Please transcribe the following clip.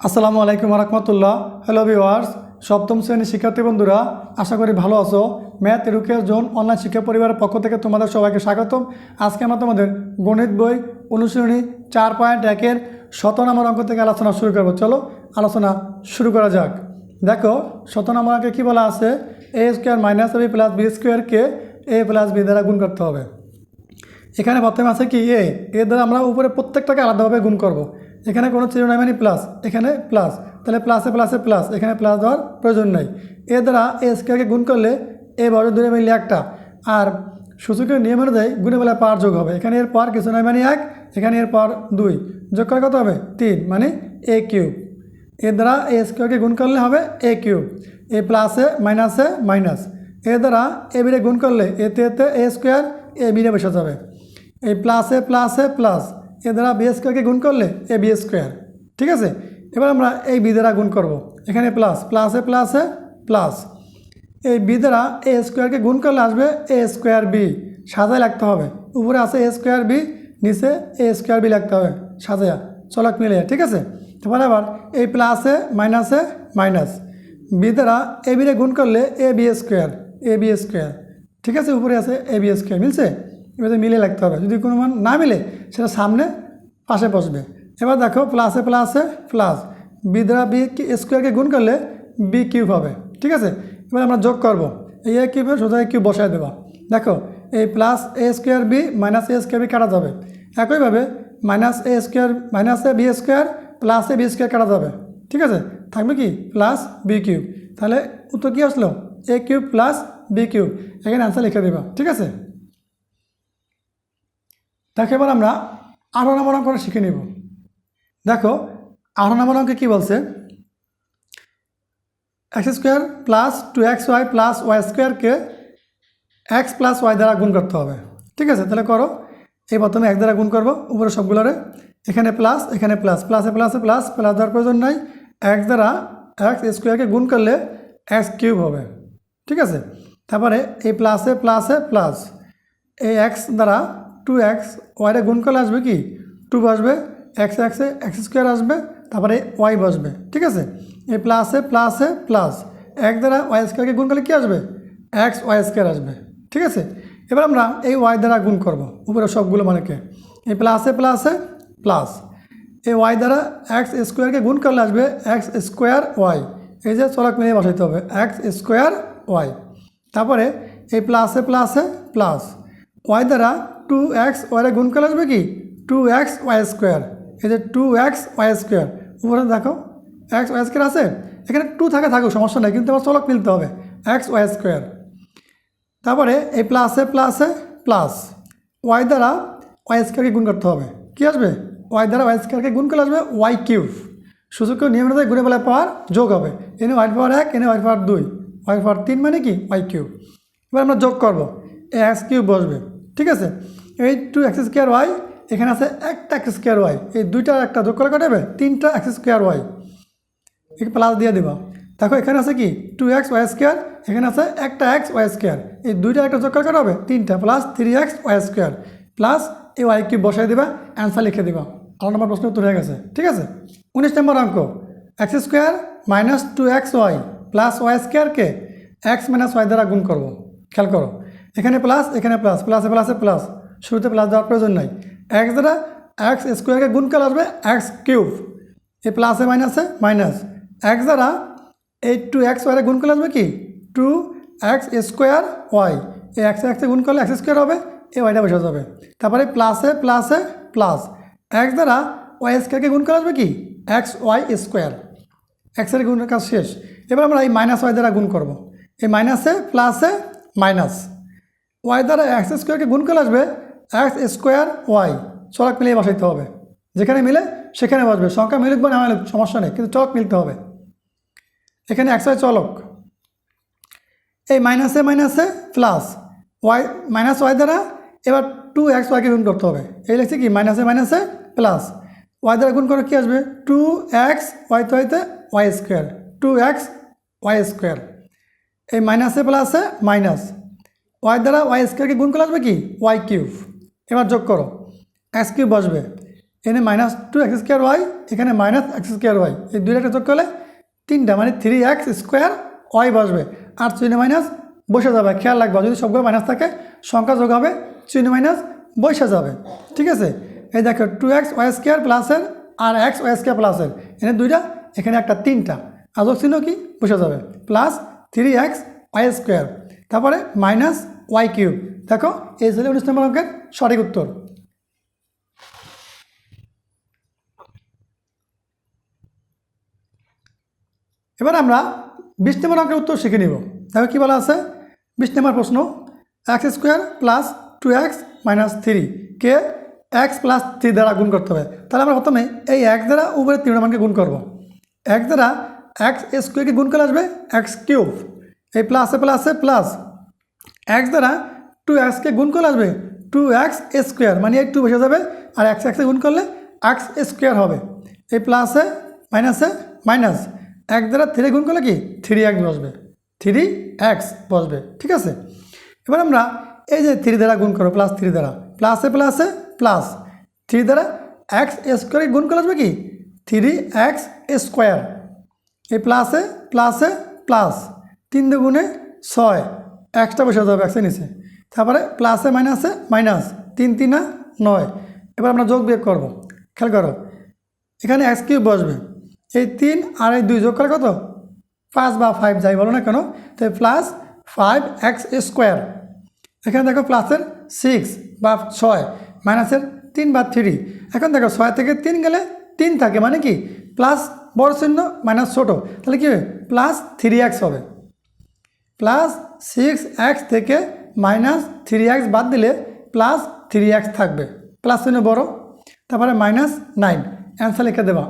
আসসালামু আলাইকুম রহমতুল্লাহ। Hello viewers সপ্তম শ্রেণির শিক্ষার্থী বন্ধুরা, আশা করি ভালো আছো। ম্যাথ এডুকেয়ার জোন অনলাইন শিক্ষা পরিবারের পক্ষ থেকে তোমাদের সবাইকে স্বাগতম। আজকে আমরা তোমাদের গণিত বই অনুশীলনী চার পয়েন্ট একের শত নম্বর অঙ্ক থেকে আলোচনা শুরু করব। চলো, আলোচনা শুরু করা যাক। দেখো, শত নম্বর অঙ্কে কী বলা আছে? A square minus B plus B স্কোয়ারকে এ প্লাস বি দ্বারা গুণ করতে হবে। এখানে প্রথমে আছে কি? এ এর দ্বারা আমরা উপরে প্রত্যেকটাকে আলাদাভাবে গুণ করব। এখানে কোনো চিহ্ন নাই মানে প্লাস এখানে প্লাস তাহলে প্লাসে প্লাসে প্লাস এখানে প্লাস দেওয়ার প্রয়োজন নেই। এর দ্বারা এ স্কোয়ারকে গুণ করলে এ বড় দূরে মিললে একটা, আর সূচকের নিয়ম অনুযায়ী গুণে বেলা পার যোগ হবে। এখানে এর পর কিছু নয় মানে এক, এখানে এর পর দুই। যোগ করে কত হবে? তিন মানে এ কিউব এর দ্বারা এ স্কোয়ারকে গুণ করলে হবে এ কিউব এ প্লাসে মাইনাসে মাইনাস এর দ্বারা এ বিরে গুণ করলে এতে এতে এ স্কোয়ার এ বিরে বসে যাবে। এই প্লাসে প্লাসে প্লাস এ দ্বারা বি স্কোয়ারকে গুণ করলে এ বি স্কোয়ার ঠিক আছে? এবার আমরা এই বি দ্বারা গুণ করব। এখানে প্লাস প্লাসে প্লাসে প্লাস এই বি দ্বারা এ স্কোয়ারকে গুণ করলে আসবে এ স্কোয়ার বি সাজায় লাগতে হবে। উপরে আছে এ স্কোয়ার বি নিচে এ স্কোয়ার বি লাগতে হবে, সাজায়া। চলক মিলে ঠিক আছে? তারপর আবার এই প্লাসে মাইনাসে মাইনাস বি দ্বারা এ বিরে গুণ করলে A B square A B square ঠিক আছে? উপরে আছে এ বি স্কোয়ার মিলছে? এবারে মিলে লাগতে হবে। যদি কোনো মান না মিলে, সেটা সামনে, পাশে বসবে। এবার দেখো প্লাসে প্লাসে প্লাস বি দ্বারা বি স্কোয়ারকে গুণ করলে বি কিউব হবে। ঠিক আছে? এবার আমরা যোগ করব। এই এ কিউবে সোজা এ কিউব বসায় দেবা। দেখো এই plus A square B minus A square B কাটা যাবে। একইভাবে minus A square minus A B square plus A B square কাটা যাবে। ঠিক আছে? থাকবে কি? প্লাস বি কিউব তাহলে উত্তর কী আসলো? A cube plus B cube এখানে অ্যান্সার লিখে দেবা। ঠিক আছে? দেখো, এবার আমরা আঠারো নম্বর অঙ্কটা শিখে নেব। দেখো আঠারো নম্বর অঙ্কে কী বলছে? X square plus two X Y plus Y স্কোয়ারকে এক্স প্লাস ওয়াই দ্বারা গুণ করতে হবে। ঠিক আছে, তাহলে করো। এই প্রথমে এক দ্বারা গুণ করব, উপরে সবগুলোরে। এখানে প্লাস এখানে প্লাস প্লাসে প্লাসে প্লাস প্লাস দেওয়ার প্রয়োজন নাই। এক্স দ্বারা এক্স স্কোয়ারকে গুণ করলে এক্স কিউব হবে। ঠিক আছে? তারপরে এই প্লাসে প্লাসে প্লাস এই এক্স দ্বারা টু এক্স ওয়াইরে গুণ করলে আসবে কি? টু বসবে এক্স এক্সে এক্স স্কোয়ার আসবে, তারপরে ওয়াই বসবে, ঠিক আছে? এই প্লাসে প্লাসে প্লাস এক দ্বারা ওয়াই স্কোয়ারকে গুণ করলে কী আসবে? এক্স ওয়াই স্কোয়ার আসবে, ঠিক আছে? এবার আমরা এই ওয়াই দ্বারা গুণ করব উপরে সবগুলো মানেকে এই প্লাসে প্লাসে প্লাস এই ওয়াই দ্বারা এক্স স্কোয়ারকে গুণ করলে আসবে এক্স স্কোয়ার ওয়াই এই যে চলক মিলিয়ে বসাইতে হবে এক্স স্কোয়ার ওয়াই তারপরে এই প্লাসে প্লাসে প্লাস ওয়াই দ্বারা টু এক্স ওয়াইরে গুণ করলে আসবে কি? টু এক্স ওয়াই স্কোয়ার এই যে টু এক্স ওয়াই স্কোয়ার উপরে দেখো এক্স ওয়াই স্কোয়ার আছে? এখানে টু থাকে, থাকুক, সমস্যা নেই, কিন্তু আমার চলক মিলতে হবে। এক্স ওয়াই স্কোয়ার তারপরে এই প্লাসে প্লাসে প্লাস ওয়াই দ্বারা ওয়াই স্কোয়ারকে গুণ করতে হবে। কী আসবে? ওয়াই দ্বারা ওয়াই স্কোয়ারকে গুণ করলে আসবে ওয়াই কিউব সূচকীয় নিয়ম অনুযায়ী ঘুরে বেলায় পাওয়ার যোগ হবে। এনে ওয়াই পাওয়ার এক এনে ওয়াই পাওয়ার দুই। ওয়াই পাওয়ার তিন মানে কি? ওয়াই কিউব এবার আমরা যোগ করব। এক্স কিউব বসবে। ঠিক আছে? এই টু এক্স স্কোয়ার ওয়াই এখানে আছে একটা এক্স স্কোয়ার ওয়াই এই দুইটা একটা যোগ করে কাটাবে তিনটা এক্স স্কোয়ার ওয়াই এই প্লাস দিয়ে দেবা। দেখো, এখানে আছে কি? টু এক্স ওয়াই স্কোয়ার এখানে আছে একটা এক্স ওয়াই স্কোয়ার এই দুইটা একটা যোগ করে কাটাবে তিনটা plus three x y square plus এই ওয়াই কিউব বসাই দেবা অ্যান্সার লিখে দেবা। আট নম্বর প্রশ্ন উত্তর হয়ে গেছে। ঠিক আছে? উনিশ নম্বর অঙ্ক। X square minus two x y plus y স্কোয়ারকে এক্স মাইনাস ওয়াই দ্বারা গুণ করব। খেয়াল করো। এখানে প্লাস এখানে প্লাস প্লাসে প্লাসে প্লাস শুরুতে প্লাস দেওয়ার প্রয়োজন নাই। এক্স দ্বারা এক্স স্কোয়ারকে গুণ করলে আসবে এক্স কিউব এই প্লাসে মাইনাসে মাইনাস এক্স দ্বারা এই টু এক্স ওয়াইরে গুণ করলে আসবে কি? টু এক্স স্কোয়ার ওয়াই এই এক্স এক্সে গুণ করলে এক্স স্কোয়ার হবে, এই ওয়াইটা বসে যাবে। তারপরে প্লাসে প্লাসে প্লাস এক্স দ্বারা ওয়াই স্কোয়ারকে গুণ করলে আসবে কি? এক্স ওয়াই স্কোয়ার এক্সের গুণের কাজ শেষ। এবার আমরা এই মাইনাস ওয়াই দ্বারা গুণ করব। এই মাইনাসে প্লাসে মাইনাস ওয়াই দ্বারা এক্স স্কোয়ারকে গুণ করলে আসবে এক্স স্কোয়ার ওয়াই চলক মিলিয়ে বসাইতে হবে। যেখানে মিলে সেখানে বসবে। সংখ্যা মিলুক বা না মিলুক, সমস্যা নেই, কিন্তু চলক মিলতে হবে। এখানে ওয়াই চলক। এই মাইনাসে মাইনাসে প্লাস ওয়াই মাইনাস ওয়াই দ্বারা এবার টু এক্স ওয়াইকে গুণ করতে হবে। এই লিখছে কি? মাইনাসে মাইনাসে প্লাস ওয়াই দ্বারা গুণ করে কী আসবে? টু এক্স ওয়াই তো হইতে y square two x y square এই মাইনাসে প্লাসে মাইনাস ওয়াই দ্বারা ওয়াই স্কোয়ারকে গুণ করে আসবে কি? ওয়াই কিউব এবার যোগ করো। এক্স কিউব বসবে। এখানে minus two x square y এখানে মাইনাস এক্স স্কোয়ার ওয়াই এই দুইটা যোগ করলে তিনটা মানে থ্রি এক্স স্কোয়ার ওয়াই বসবে। আর চিহ্ন মাইনাস বসে যাবে। খেয়াল রাখবা, যদি সবগুলো মাইনাস থাকে, সংখ্যা যোগ হবে, চিহ্ন মাইনাস বসে যাবে। ঠিক আছে? এই দেখো টু এক্স ওয়াই স্কোয়ার প্লাসের আর এক্স ওয়াই স্কোয়ার প্লাসের এখানে দুইটা, এখানে একটা তিনটা। আর যোগ চিহ্ন কি? বসে যাবে। Plus three x y square তারপরে মাইনাস ওয়াই কিউব। দেখো, এই ছিল উনিশ নম্বর অঙ্কের সঠিক উত্তর। এবার আমরা বিশ নম্বর অঙ্কের উত্তর শিখে নিব। দেখো কী বলা আছে? বিশ নম্বর প্রশ্ন x square plus two x minus three কে এক্স প্লাস থ্রি দ্বারা গুণ করতে হবে? তাহলে আমরা প্রথমে এই এক দ্বারা উপরে তিন মানকে গুণ করব। এক দ্বারা এক্স স্কোয়ারকে গুণ করে আসবে? এক্স কিউব এই প্লাসে প্লাসে প্লাস এক্স দ্বারা টু এক্সকে গুণ করলে আসবে টু এক্স স্কোয়ার মানে এই টু বসে যাবে, আর এক্স এক্সে গুণ করলে এক্স স্কোয়ার হবে। এই প্লাসে মাইনাসে মাইনাস এক দ্বারা থ্রি গুণ করলে কি? থ্রি এক্স বসবে। থ্রি এক্স বসবে, ঠিক আছে? এবার আমরা এই যে থ্রি দ্বারা গুণ করো প্লাস থ্রি দ্বারা। প্লাসে প্লাসে প্লাস থ্রি দ্বারা এক্স স্কোয়ারে গুণ করলে আসবে কি? থ্রি এক্স স্কোয়ার এই প্লাসে প্লাসে প্লাস তিন দুগুণে ছয়। এক্সটা বসে যাবে এক্সের নিচে। তারপরে প্লাসে, মাইনাসে, মাইনাস, তিন, তিনা নয়। এবার আমরা যোগ বিয়োগ করব। খেয়াল করো, এখানে এক্স কিউব বসবে। এই তিন আর এই দুই যোগ করে কত? পাঁচ বা ফাইভ যাই বলো না কেন, তো প্লাস ফাইভ এক্স স্কোয়ার এখানে দেখো প্লাসের সিক্স বা ছয়, মাইনাসের তিন বা থ্রি এখন দেখো ছয় থেকে তিন গেলে তিন থাকে মানে কি? প্লাস বড় চিহ্ন, মাইনাস ছোটো। তাহলে কী হবে? প্লাস থ্রি এক্স হবে। প্লাস সিক্স এক্স থেকে মাইনাস থ্রি এক্স বাদ দিলে প্লাস থ্রি এক্স থাকবে। প্লাস চিহ্ন বড়, তারপরে মাইনাস নাইন অ্যান্সার লিখে দেবা।